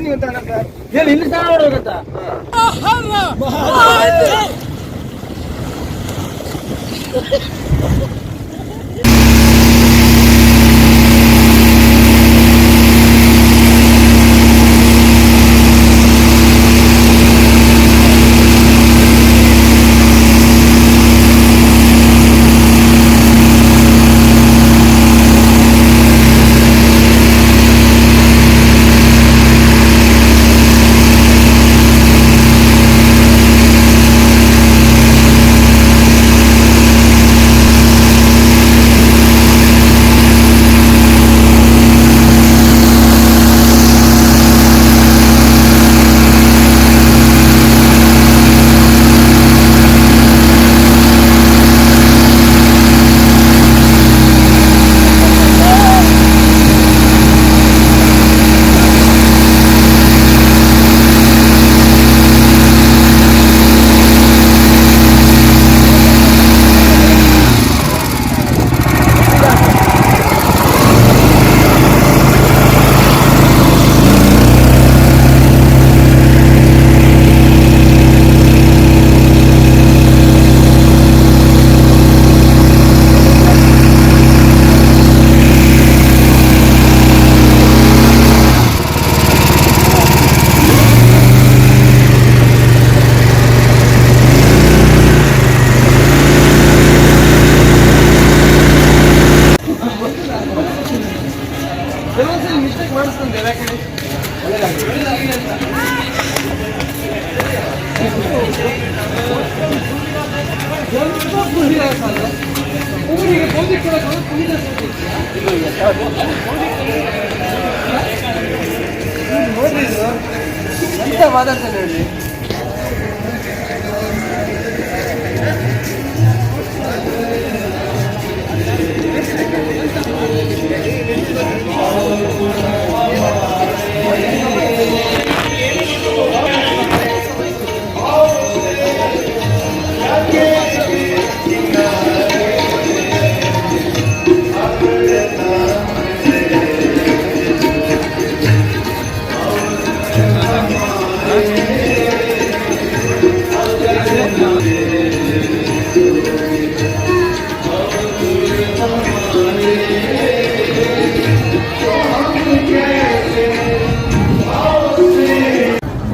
ಜೀವಂತ ಅಂತ ಹೇಳಿ ಇಲ್ಲಿ ಸಹ ಕೆಲವೊಂದ್ಸಲಿ 이거 이거 뭐지 이거? 받았잖아요.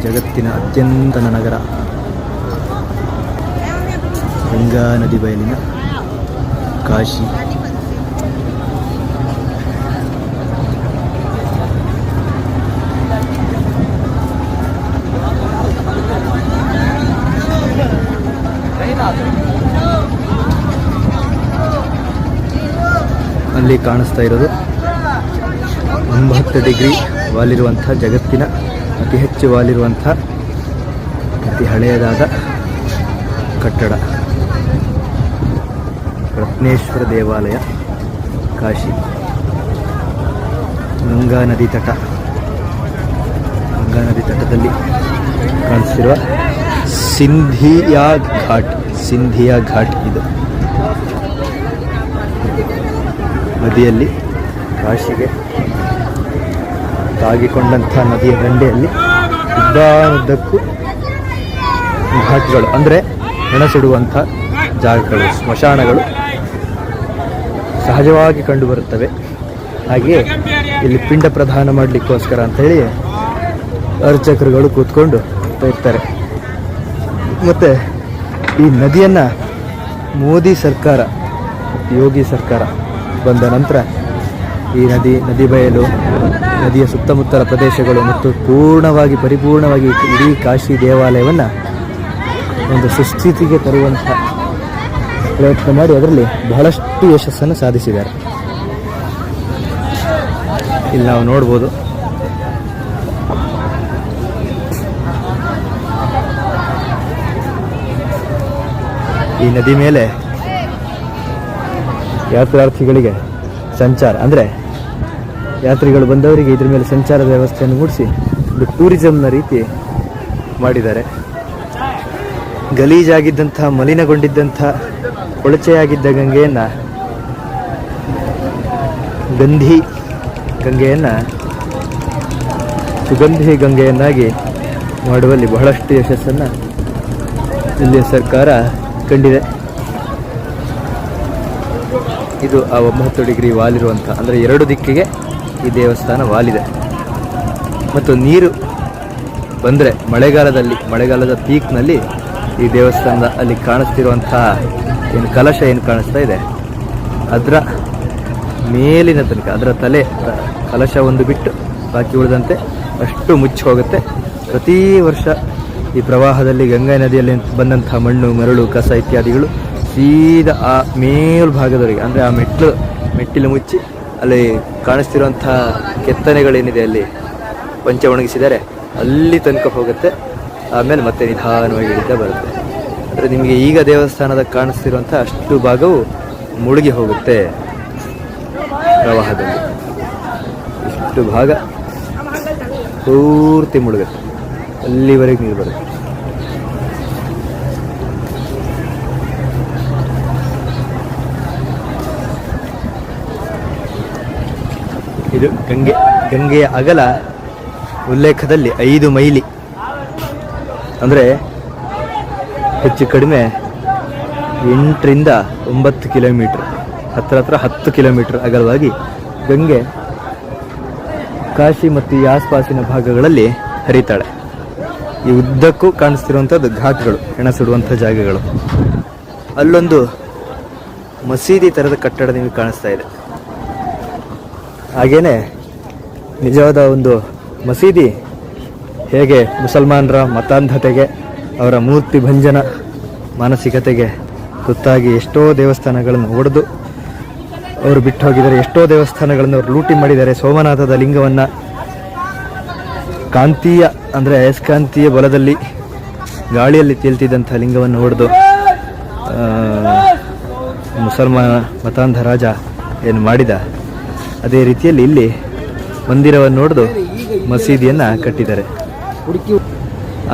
ಜಗತ್ತಿನ ಅತ್ಯಂತ ನಗರ. ಗಂಗಾ ನದಿ ಬಯಲಿನ ಕಾಶಿ. ಅಲ್ಲಿ ಕಾಣಿಸ್ತಾ ಇರೋದು ಒಂಬತ್ತು ಡಿಗ್ರಿ ವಾಲಿರುವಂತಹ ಜಗತ್ತಿನ ಅತಿ ಹೆಚ್ಚು ವಾಲಿರುವಂಥ ಅತಿ ಹಳೆಯದಾದ ಕಟ್ಟಡ. ರತ್ನೇಶ್ವರ ದೇವಾಲಯ, ಕಾಶಿ. ಗಂಗಾ ನದಿ ತಟ. ಗಂಗಾ ನದಿ ತಟದಲ್ಲಿ ಕಾಣಿಸ್ತಿರುವ ಸಿಂಧಿಯಾ ಘಾಟ್. ಸಿಂಧಿಯಾ ಘಾಟ್ ಇದು. ನದಿಯಲ್ಲಿ ಕಾಶಿಗೆ ತಾಗಿಕೊಂಡಂಥ ನದಿಯ ದಂಡೆಯಲ್ಲಿ ಉದ್ದಾನುದ್ದಕ್ಕೂ ಘಾಟ್ಗಳು, ಅಂದರೆ ಹೆಣಸಿಡುವಂಥ ಜಾಗಗಳು, ಸ್ಮಶಾನಗಳು ಸಹಜವಾಗಿ ಕಂಡುಬರುತ್ತವೆ ಹಾಗೆಯೇ ಇಲ್ಲಿ ಪಿಂಡ ಪ್ರದಾನ ಮಾಡಲಿಕ್ಕೋಸ್ಕರ ಅಂಥೇಳಿ ಅರ್ಚಕರುಗಳು ಕೂತ್ಕೊಂಡು ಇರ್ತಾರೆ. ಮತ್ತು ಈ ನದಿಯನ್ನು ಮೋದಿ ಸರ್ಕಾರ, ಯೋಗಿ ಸರ್ಕಾರ ಬಂದ ನಂತರ ಈ ನದಿ ನದಿ ಬಯಲು ನದಿಯ ಸುತ್ತಮುತ್ತಲ ಪ್ರದೇಶಗಳು ಮತ್ತು ಪೂರ್ಣವಾಗಿ ಪರಿಪೂರ್ಣವಾಗಿ ಇಡೀ ಕಾಶಿ ದೇವಾಲಯವನ್ನು ಒಂದು ಸುಸ್ಥಿತಿಗೆ ತರುವಂಥ ಪ್ರಯತ್ನ ಮಾಡಿ ಅದರಲ್ಲಿ ಬಹಳಷ್ಟು ಯಶಸ್ಸನ್ನು ಸಾಧಿಸಿದ್ದಾರೆ. ಇಲ್ಲಿ ನಾವು ನೋಡ್ಬೋದು. ಈ ನದಿ ಮೇಲೆ ಯಾತ್ರಾರ್ಥಿಗಳಿಗೆ ಸಂಚಾರ ಅಂದರೆ ಯಾತ್ರಿಗಳು ಬಂದವರಿಗೆ ಇದ್ರ ಮೇಲೆ ಸಂಚಾರ ವ್ಯವಸ್ಥೆಯನ್ನು ಮೂಡಿಸಿ ಒಂದು ಟೂರಿಸಂನ ರೀತಿ ಮಾಡಿದ್ದಾರೆ. ಗಲೀಜಾಗಿದ್ದಂಥ ಮಲಿನಗೊಂಡಿದ್ದಂಥ, ಕೊಳಚೆಯಾಗಿದ್ದ ಗಂಗೆಯನ್ನು, ಗಂಧಿ ಗಂಗೆಯನ್ನು, ಸುಗಂಧಿ ಗಂಗೆಯನ್ನಾಗಿ ಮಾಡುವಲ್ಲಿ ಬಹಳಷ್ಟು ಯಶಸ್ಸನ್ನು ಇಲ್ಲಿಯ ಸರ್ಕಾರ ಕಂಡಿದೆ. ಇದು ಆ ಒಂಬತ್ತು ಡಿಗ್ರಿ ವಾಲಿರುವಂಥ ಅಂದರೆ ಎರಡು ದಿಕ್ಕಿಗೆ ಈ ದೇವಸ್ಥಾನ ವಾಲಿದೆ. ಮತ್ತು ನೀರು ಬಂದರೆ ಮಳೆಗಾಲದಲ್ಲಿ, ಮಳೆಗಾಲದ ಪೀಕ್ನಲ್ಲಿ ಈ ದೇವಸ್ಥಾನದ ಅಲ್ಲಿ ಕಾಣಿಸ್ತಿರುವಂತಹ ಏನು ಕಲಶ ಏನು ಕಾಣಿಸ್ತಾ ಇದೆ. ಅದರ ಮೇಲಿನ ತನಕ, ಅದರ ತಲೆ, ಕಲಶ ಒಂದು ಬಿಟ್ಟು ಬಾಕಿ ಉಳಿದಂತೆ ಅಷ್ಟು ಮುಚ್ಚಿ ಹೋಗುತ್ತೆ ಪ್ರತಿ ವರ್ಷ ಈ ಪ್ರವಾಹದಲ್ಲಿ ಗಂಗಾ ನದಿಯಲ್ಲಿ ಬಂದಂತಹ ಮಣ್ಣು, ಮರಳು, ಕಸ ಇತ್ಯಾದಿಗಳು ಸೀದಾ ಆ ಮೇಲ್ಭಾಗದವರೆಗೆ, ಅಂದರೆ ಆ ಮೆಟ್ಲು ಮೆಟ್ಟಿಲು ಮುಚ್ಚಿ ಅಲ್ಲಿ ಕಾಣಿಸ್ತಿರುವಂತಹ ಕೆತ್ತನೆಗಳೇನಿದೆ ಅಲ್ಲಿ ಪಂಚೆ ಒಣಗಿಸಿದ್ದಾರೆ. ಅಲ್ಲಿ ತನಕ ಹೋಗುತ್ತೆ. ಆಮೇಲೆ ಮತ್ತೆ ನಿಧಾನವಾಗಿ ಇಳಿತಾ ಬರುತ್ತೆ. ಅಂದರೆ ನಿಮಗೆ ಈಗ ದೇವಸ್ಥಾನದ ಕಾಣಿಸ್ತಿರುವಂಥ ಅಷ್ಟು ಭಾಗವು ಮುಳುಗಿ ಹೋಗುತ್ತೆ ಪ್ರವಾಹದಲ್ಲಿ. ಇಷ್ಟು ಭಾಗ ಪೂರ್ತಿ ಮುಳುಗುತ್ತೆ. ಅಲ್ಲಿವರೆಗೆ ನೀರು ಬರುತ್ತೆ ಇದು ಗಂಗೆ, ಗಂಗೆಯ ಅಗಲ ಉಲ್ಲೇಖದಲ್ಲಿ ಐದು ಮೈಲಿ. ಅಂದರೆ ಹೆಚ್ಚು ಕಡಿಮೆ ಎಂಟರಿಂದ ಒಂಬತ್ತು ಕಿಲೋಮೀಟ್ರ್ ಹತ್ತಿರ ಹತ್ರ ಹತ್ತು ಕಿಲೋಮೀಟ್ರ್ ಅಗಲವಾಗಿ ಗಂಗೆ ಕಾಶಿ ಮತ್ತು ಈ ಆಸ್ಪಾಸಿನ ಭಾಗಗಳಲ್ಲಿ ಹರಿತಾಳೆ. ಈ ಉದ್ದಕ್ಕೂ ಕಾಣಿಸ್ತಿರುವಂಥದ್ದು ಘಾಟ್ಗಳು ಹೆಣ ಸುಡುವಂಥ ಜಾಗಗಳು. ಅಲ್ಲೊಂದು ಮಸೀದಿ ಥರದ ಕಟ್ಟಡ ನಿಮಗೆ ಕಾಣಿಸ್ತಾ ಇದೆ. ಹಾಗೇನೆ ನಿಜವಾದ ಒಂದು ಮಸೀದಿ ಹೇಗೆ ಮುಸಲ್ಮಾನರ ಮತಾಂಧತೆಗೆ, ಅವರ ಮೂರ್ತಿ ಭಂಜನ ಮಾನಸಿಕತೆಗೆ ತುತ್ತಾಗಿ ಎಷ್ಟೋ ದೇವಸ್ಥಾನಗಳನ್ನು ಒಡೆದು ಅವರು ಬಿಟ್ಟು ಹೋಗಿದ್ದಾರೆ ಎಷ್ಟೋ ದೇವಸ್ಥಾನಗಳನ್ನು ಅವರು ಲೂಟಿ ಮಾಡಿದ್ದಾರೆ. ಸೋಮನಾಥದ ಲಿಂಗವನ್ನು ಕಾಂತೀಯ ಅಂದರೆ ಅಯಸ್ಕಾಂತೀಯ ಬಲದಲ್ಲಿ ಗಾಳಿಯಲ್ಲಿ ತೇಲ್ತಿದ್ದಂಥ ಲಿಂಗವನ್ನು ಹೊಡೆದು ಮುಸಲ್ಮಾನ ಮತಾಂಧ ರಾಜ ಏನು ಮಾಡಿದ. ಅದೇ ರೀತಿಯಲ್ಲಿ ಇಲ್ಲಿ ಮಂದಿರವನ್ನು ನೋಡಿದು ಮಸೀದಿಯನ್ನು ಕಟ್ಟಿದ್ದಾರೆ.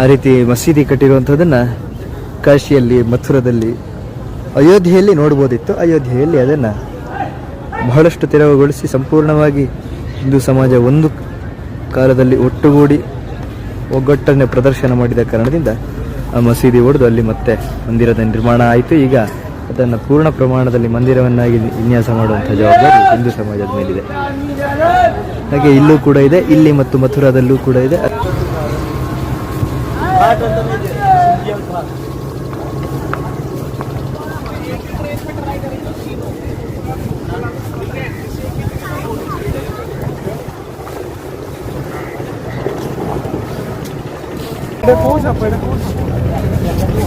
ಆ ರೀತಿ ಮಸೀದಿ ಕಟ್ಟಿರುವಂಥದ್ದನ್ನು ಕಾಶಿಯಲ್ಲಿ, ಮಥುರದಲ್ಲಿ, ಅಯೋಧ್ಯೆಯಲ್ಲಿ ನೋಡ್ಬೋದಿತ್ತು ಅಯೋಧ್ಯೆಯಲ್ಲಿ ಅದನ್ನು ಬಹಳಷ್ಟು ತೆರವುಗೊಳಿಸಿ ಸಂಪೂರ್ಣವಾಗಿ ಹಿಂದೂ ಸಮಾಜ ಒಂದು ಕಾಲದಲ್ಲಿ ಒಟ್ಟುಗೂಡಿ ಒಗ್ಗಟ್ಟನ್ನೇ ಪ್ರದರ್ಶನ ಮಾಡಿದ ಕಾರಣದಿಂದ ಆ ಮಸೀದಿ ಹೊಡೆದು ಅಲ್ಲಿ ಮತ್ತೆ ಮಂದಿರದ ನಿರ್ಮಾಣ ಆಯಿತು. ಈಗ ಅದನ್ನು ಪೂರ್ಣ ಪ್ರಮಾಣದಲ್ಲಿ ಮಂದಿರವನ್ನಾಗಿ ವಿನ್ಯಾಸ ಮಾಡುವಂಥ ಜವಾಬ್ದಾರಿ ಹಿಂದೂ ಸಮಾಜದ ಮೇಲಿದೆ. ಹಾಗೆ ಇಲ್ಲೂ ಕೂಡ ಇದೆ, ಇಲ್ಲಿ ಮತ್ತು ಮಥುರಾದಲ್ಲೂ ಕೂಡ ಇದೆ. ಪೂಜಾ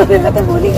ওদের কথা বলি